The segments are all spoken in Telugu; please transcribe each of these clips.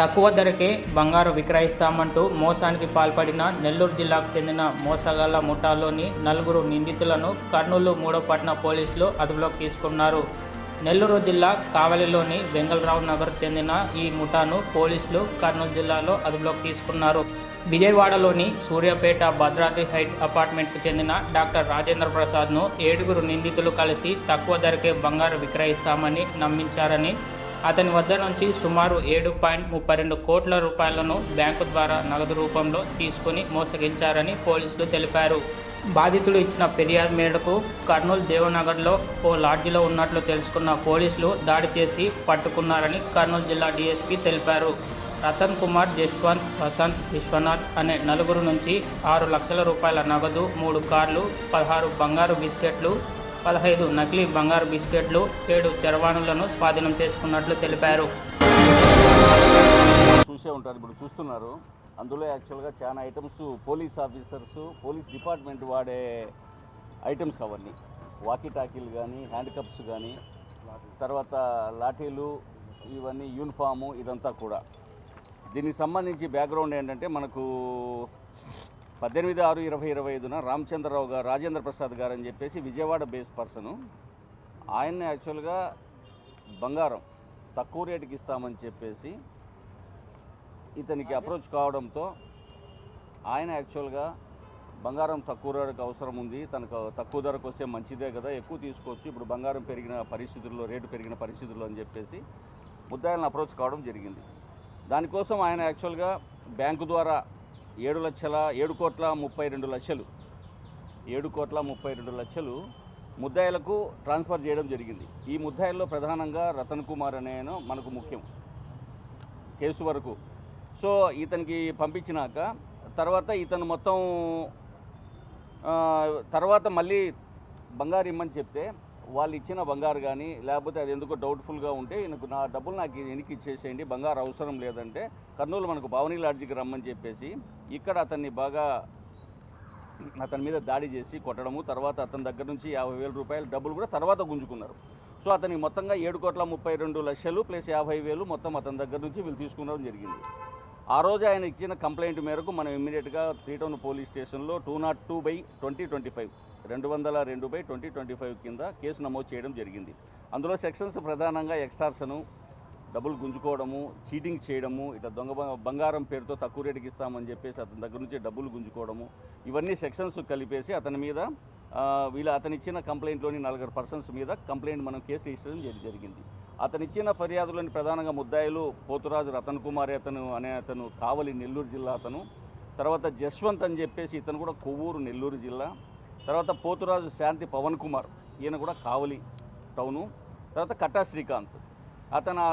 తక్కువ ధరకే బంగారు విక్రయిస్తామంటూ మోసానికి పాల్పడిన నెల్లూరు జిల్లాకు చెందిన మోసగాళ్ళ ముఠాలోని నలుగురు నిందితులను కర్నూలు మూడోపట్న పోలీసులు అదుపులోకి తీసుకున్నారు. నెల్లూరు జిల్లా కావలిలోని వెంగళరావు నగర్ చెందిన ఈ ముఠాను పోలీసులు కర్నూలు జిల్లాలో అదుపులోకి తీసుకున్నారు. విజయవాడలోని సూర్యాపేట భద్రాద్రి హైట్ అపార్ట్మెంట్కు చెందిన డాక్టర్ రాజేంద్ర ప్రసాద్ను ఏడుగురు నిందితులు కలిసి తక్కువ ధరకే బంగారు విక్రయిస్తామని నమ్మించారని అతని వద్ద నుంచి సుమారు ఏడు పాయింట్ ముప్పై రెండు కోట్ల రూపాయలను బ్యాంకు ద్వారా నగదు రూపంలో తీసుకుని మోసగించారని పోలీసులు తెలిపారు. బాధితుడు ఇచ్చిన ఫిర్యాదు మేరకు కర్నూలు దేవనగర్లో ఓ లాడ్జిలో ఉన్నట్లు తెలుసుకున్న పోలీసులు దాడి చేసి పట్టుకున్నారని కర్నూలు జిల్లా డీఎస్పీ తెలిపారు. రతన్ కుమార్ జశ్వంత్ వసంత్ విశ్వనాథ్ అనే నలుగురు నుంచి ఆరు లక్షల రూపాయల నగదు మూడు కార్లు పదహారు బంగారు బిస్కెట్లు పదహైదు నకిలీ బంగారు బిస్కెట్లు ఏడు చరవాణులను స్వాధీనం చేసుకున్నట్లు తెలిపారు. చూసే ఉంటారు ఇప్పుడు చూస్తున్నారు. అందులో యాక్చువల్గా చాలా items police officers police department వాడే ఐటమ్స్ అవన్నీ. వాకీ టాకీలు కానీ హ్యాండ్ కప్స్ కానీ తర్వాత లాఠీలు ఇవన్నీ యూనిఫాము ఇదంతా కూడా. దీనికి సంబంధించి బ్యాక్గ్రౌండ్ ఏంటంటే మనకు పద్దెనిమిది ఆరు ఇరవై ఇరవై ఐదున రామచంద్రరావు గారు రాజేంద్ర ప్రసాద్ గారు అని చెప్పేసి విజయవాడ బేస్ పర్సను ఆయన్ని యాక్చువల్గా బంగారం తక్కువ రేటుకి ఇస్తామని చెప్పేసి ఇతనికి అప్రోచ్ కావడంతో ఆయన యాక్చువల్గా బంగారం తక్కువ ధరకు అవసరం ఉంది తనకు తక్కువ ధరకు వస్తే మంచిదే కదా ఎక్కువ తీసుకోవచ్చు ఇప్పుడు బంగారం పెరిగిన పరిస్థితుల్లో రేటు పెరిగిన పరిస్థితుల్లో అని చెప్పేసి ముద్దాయిలను అప్రోచ్ కావడం జరిగింది. దానికోసం ఆయన యాక్చువల్గా బ్యాంకు ద్వారా ఏడు లక్షల ఏడు కోట్ల ముప్పై రెండు లక్షలు. ఏడు కోట్ల ముప్పై రెండు లక్షలు ముద్దాయిలకు ట్రాన్స్ఫర్ చేయడం జరిగింది. ఈ ముద్దాయిల్లో ప్రధానంగా రతన్ కుమార్ అనే మనకు ముఖ్యం కేసు వరకు. సో ఇతనికి పంపించినాక తర్వాత ఇతను మొత్తం తర్వాత మళ్ళీ బంగారు ఇమ్మని చెప్తే వాళ్ళు ఇచ్చిన బంగారు కానీ లేకపోతే అది ఎందుకో డౌట్ఫుల్గా ఉంటే ఈయనకు నా డబ్బులు నాకు వెనక్కి ఇచ్చేసేయండి బంగారు అవసరం లేదంటే కర్నూలు మనకు భవనీ లాడ్జికి రమ్మని చెప్పేసి ఇక్కడ అతన్ని బాగా అతని మీద దాడి చేసి కొట్టడము తర్వాత అతని దగ్గర నుంచి యాభై వేల రూపాయలు డబ్బులు కూడా తర్వాత గుంజుకున్నారు. సో అతనికి మొత్తంగా ఏడు కోట్ల ముప్పై రెండు లక్షలు ప్లస్ యాభై వేలు మొత్తం అతని దగ్గర నుంచి వీళ్ళు తీసుకునడం జరిగింది. ఆ రోజు ఆయన ఇచ్చిన కంప్లైంట్ మేరకు మనం ఇమ్మీడియట్గా త్రీ టౌన్ పోలీస్ స్టేషన్లో two not two by twenty twenty five రెండు వందల రెండు బై ట్వంటీ ట్వంటీ ఫైవ్ కింద కేసు నమోదు చేయడం జరిగింది. అందులో సెక్షన్స్ ప్రధానంగా ఎక్స్టార్షను డబ్బులు గుంజుకోవడము చీటింగ్ చేయడము ఇట్లా దొంగ బంగారం పేరుతో తక్కువ రేటుకి ఇస్తామని చెప్పేసి అతని దగ్గర నుంచి డబ్బులు గుంజుకోవడము ఇవన్నీ సెక్షన్స్ కలిపేసి అతని మీద వీళ్ళు అతనిచ్చిన కంప్లైంట్లోని నలుగురు పర్సన్స్ మీద కంప్లైంట్ మనం కేసు రిజిస్టర్ చేయడం జరిగింది. అతను ఇచ్చిన ప్రధానంగా ముద్దాయిలు పోతురాజు రతన్ కుమార్ అతను అనే అతను కావలి నెల్లూరు జిల్లా అతను. తర్వాత జస్వంత్ అని చెప్పేసి ఇతను కూడా కొవ్వూరు నెల్లూరు జిల్లా. తర్వాత పోతురాజు శాంతి పవన్ కుమార్ ఈయన కూడా కావలి టౌను. తర్వాత కట్టా శ్రీకాంత్ అతను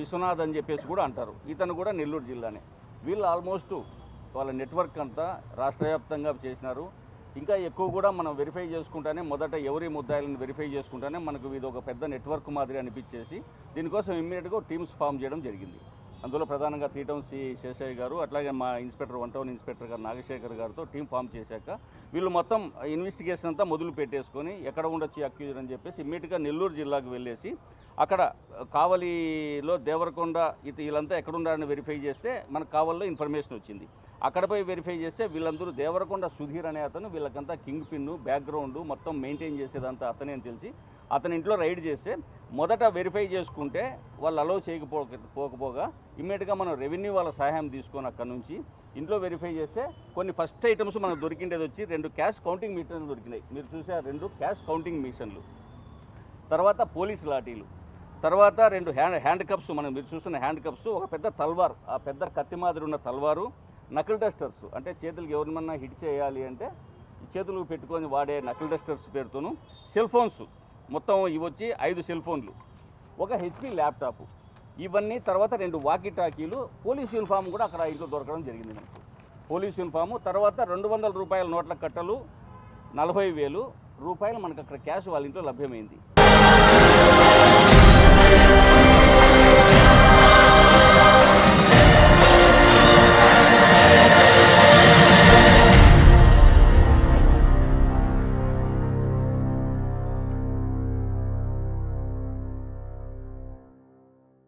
విశ్వనాథ్ అని చెప్పేసి కూడా అంటారు. ఇతను కూడా నెల్లూరు జిల్లానే. వీళ్ళు ఆల్మోస్ట్ వాళ్ళ నెట్వర్క్ అంతా రాష్ట్రవ్యాప్తంగా చేసినారు. ఇంకా ఎక్కువ కూడా మనం వెరిఫై చేసుకుంటానే మొదట ఎవరి ముద్దాయిలను వెరిఫై చేసుకుంటానే మనకు ఇది ఒక పెద్ద నెట్వర్క్ మాదిరి అనిపించేసి దీనికోసం ఇమ్మీడియట్గా టీమ్స్ ఫామ్ చేయడం జరిగింది. అందులో ప్రధానంగా త్రీ టౌన్ సి శేషయ్య గారు అట్లాగే మా ఇన్స్పెక్టర్ వన్ టౌన్ ఇన్స్పెక్టర్ గారు నాగశేఖర్ గారితో టీం ఫామ్ చేశాక వీళ్ళు మొత్తం ఇన్వెస్టిగేషన్ అంతా మొదలు పెట్టేసుకొని ఎక్కడ ఉండొచ్చు అక్యూజర్ అని చెప్పేసి ఇమ్మీడియట్గా నెల్లూరు జిల్లాకు వెళ్ళేసి అక్కడ కావలిలో దేవరకొండ ఇది వీళ్ళంతా ఎక్కడ ఉండాలని వెరిఫై చేస్తే మనకు కావలిలో ఇన్ఫర్మేషన్ వచ్చింది. అక్కడ పోయి వెరిఫై చేస్తే వీళ్ళందరూ దేవరకొండ సుధీర్ అనే అతను వీళ్ళకంతా కింగ్ పిన్ను బ్యాక్గ్రౌండ్ మొత్తం మెయింటైన్ చేసేదంతా అతనే అని తెలిసి అతని ఇంట్లో రైడ్ చేస్తే మొదట వెరిఫై చేసుకుంటే వాళ్ళు అలౌ చేయకపో పోకపోగా ఇమ్మీడియట్గా మనం రెవెన్యూ వాళ్ళ సహాయం తీసుకొని అక్కడ నుంచి ఇంట్లో వెరిఫై చేస్తే కొన్ని ఫస్ట్ ఐటమ్స్ మనకు దొరికిండేది వచ్చి రెండు క్యాష్ కౌంటింగ్ మిషన్లు దొరికినాయి. మీరు చూసే ఆ రెండు క్యాష్ కౌంటింగ్ మిషన్లు తర్వాత పోలీస్ లాఠీలు. తర్వాత రెండు హ్యాండ్ హ్యాండ్ కప్స్ మనం మీరు చూస్తున్న హ్యాండ్ కప్స్ ఒక పెద్ద తల్వార్ ఆ పెద్ద కత్తి మాదిరి ఉన్న తల్వారు నకిల్ డస్టర్స్ అంటే చేతులకు ఎవరినన్నా హిట్ చేయాలి అంటే చేతులకు పెట్టుకొని వాడే నకిల్ డస్టర్స్ పేరుతోను సెల్ ఫోన్స్ మొత్తం ఇవి వచ్చి ఐదు సెల్ ఫోన్లు ఒక హెచ్పి ల్యాప్టాప్ ఇవన్నీ తర్వాత రెండు వాకీ టాకీలు పోలీస్ యూనిఫామ్ కూడా అక్కడ ఇంట్లో దొరకడం జరిగింది మనకు. పోలీస్ యూనిఫాము తర్వాత రెండు వందల రూపాయల నోట్ల కట్టలు. నలభై వేలు రూపాయలు మనకు అక్కడ క్యాష్ వాళ్ళ ఇంట్లో లభ్యమైంది.